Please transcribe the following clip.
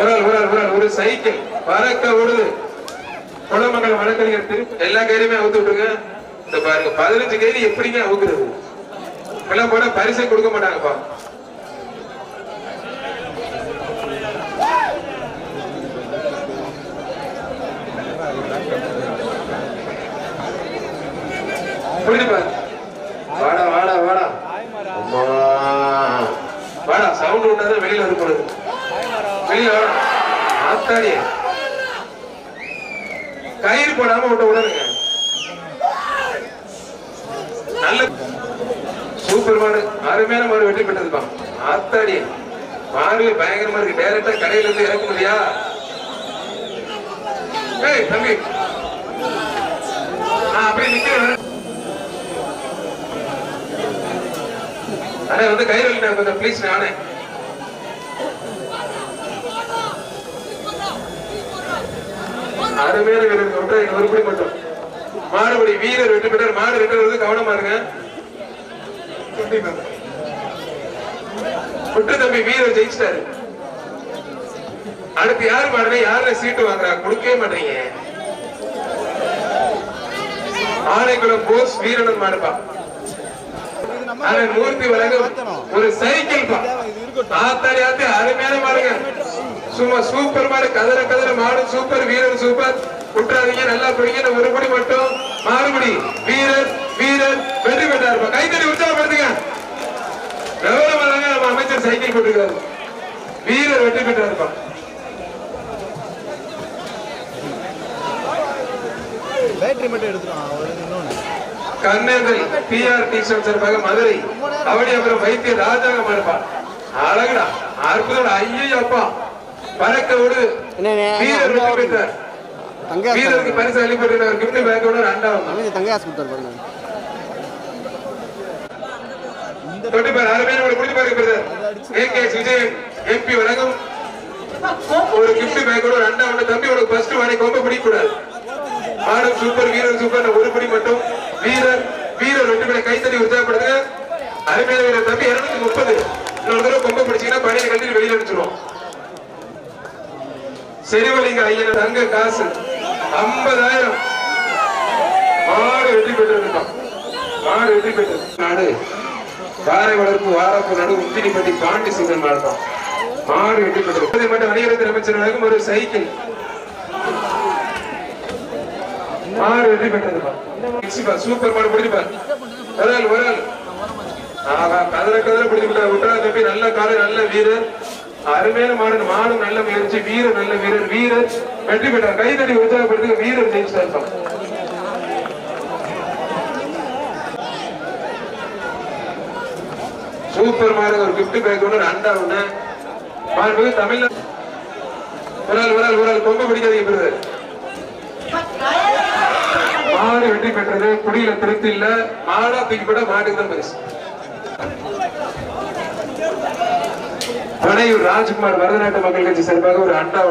ஆள் ஒரு ஆள் ஒரு சைக்கிள். பறக்க ஓடுது. குளமங்கலம் வழக்கறிஞர் எல்லா கையிலுமே அவுத்து விட்டுருங்க. இந்த பாருங்க பதினஞ்சு கைதி எப்படிங்க அவுக்குறது? எல்லாம் போனா பரிசை கொடுக்க மாட்டாங்கப்பா. புரியுது பாரு. வாடா வாடா வாடா. வாடா சவுண்ட் விட்டாதான் வெளியில வரக்கூடாது வெளியில வாடா ஆத்தாடி கயிறு போடாம விட்ட உடனுங்க நல்ல சூப்பர் மாடு அருமையான மாடு வெற்றி பெற்றதுப்பா. ஆத்தாடி மாடு பயங்கரமா இருக்கு. டைரக்டா கடையில இருந்து இறக்க முடியா ஏய் தம்பி. நான் அப்படியே நிக்கிறேன் அண்ணே வந்து கயிறு கொஞ்சம் ப்ளீஸ் நானே அருமையான வீரர் ஒன்றை ஒருபடி மட்டும். மாடுபடி வீரர் வெற்றி பெற்றார். மாடு ரெண்டு வருது கவனமா இருங்க. குட்டு தம்பி வீரர் ஜெயிச்சிட்டாரு. அடுத்து யாரு மாடுனா யாருல சீட்டு வாங்குறா? கொடுக்கவே மாட்டீங்க ஆனைக்குளம் போஸ் வீரனும் மாடுப்பா. அவன் மூர்த்தி வழங்கும் ஒரு சைக்கிள் பா ஆத்தாடி ஆத்தி அருமையான மாடுங்க. சும்மா சூப்பர் மாடு கதற கதற மாடு சூப்பர் வீரர் சூப்பர் விட்டுறாதீங்க நல்லா பிடிங்க ஒரு படி மட்டும். மாறுபடி. வீரர் வீரர் வெற்றி பெற்றாருப்பா கைத்தறி உற்சாகப்படுத்துங்க. கௌரவமாக நம்ம அமைச்சர் சைக்கிள் போட்டிருக்காரு. வீரர் வெற்றி பெற்றாருப்பா. பேட்டரி மட்டும் எடுத்துருவான் ஒரு இன்னொன்று கண்ணேந்தல் பிஆர் டீச்சர் சார்பாக மதுரை அவடி அப்புறம் வைத்திய ராஜாங்க மறுப்பான் அழகுடா அற்புதம் ஐயோ அப்பா என்னண்ணே? வீரர் தங்காஸ் வீரருக்கு பரிசு அளிப்பட்டு கிஃப்ட் பேக்கோட ரெண்டாவது அமைதி தங்காஸ் கொடுத்தாரு பாருங்க. தொட்டு பேர் ஒரு பாருங்க பிரதர். ஏகேஎஸ் விஜயன் எம்பி வழங்கும் ஒரு கிஃப்ட் பேக்கோட ரெண்டாவது தம்பி உனக்கு ஃபர்ஸ்ட் வாடி கொம்ப பிடிக்க கூடாது ஆடும் சூப்பர் வீரர் சூப்பர் ஒரு படி மட்டும். வீரர் வீரர் ரெண்டு பேரை கைத்தறி உற்சாகப்படுத்துங்க. அருமையான வீரர் தம்பி இருநூத்தி முப்பது. இன்னொரு தடவை கொம்ப பிடிச்சீங்கன்னா பணியை கட்டி வெளியில அடிச்சிருவோம் செருவலிங்க ஐயர் தங்க காசு ஐம்பதாயிரம். மாடு வெற்றி பெற்றிருக்கான் மாடு வெற்றி பெற்றது நாடு காரை வளர்ப்பு வாரப்பு நடு உத்தினிப்பட்டி பாண்டி சிங்கன் மாடுதான் மாடு வெற்றி பெற்றது மட்டும் வணிகரத்தின் அமைச்சர் வழங்கும் ஒரு சைக்கிள். மாடு வெற்றி பெற்றதுப்பா சூப்பர் மாடு பிடிச்சிப்பா. ஒரு ஆள் ஒரு ஆள் ஆகா கதற கதற பிடிச்சு விட்டா தம்பி நல்ல காலை நல்ல வீரர். அருமையான மாடல் மாடு நல்ல முயற்சி வீரர் நல்ல வீரர் வீரர். வெற்றி பெற்றார். கைதடி உற்சாகப்படுத்தி வீரர் ஜெயிச்சிட்டா சூப்பர் மாடு ஒரு கிஃப்ட் பேக் ஒன்று அண்டா ஒண்ணு. மாண்புமிகு தமிழ்நாடு ஒரு ஆள் ஒரு ஆள் ஒரு கொம்ப பிடிக்காதீங்க பிரதர் மாடு வெற்றி பெற்றது. குடியில திருப்தி இல்ல. மாடா தூக்கி போட மாட்டுக்கு தான் பரிசு. பனையூர் ராஜ்குமார் பரதநாட்டு மக்கள் கட்சி சார்பாக ஒரு அண்டா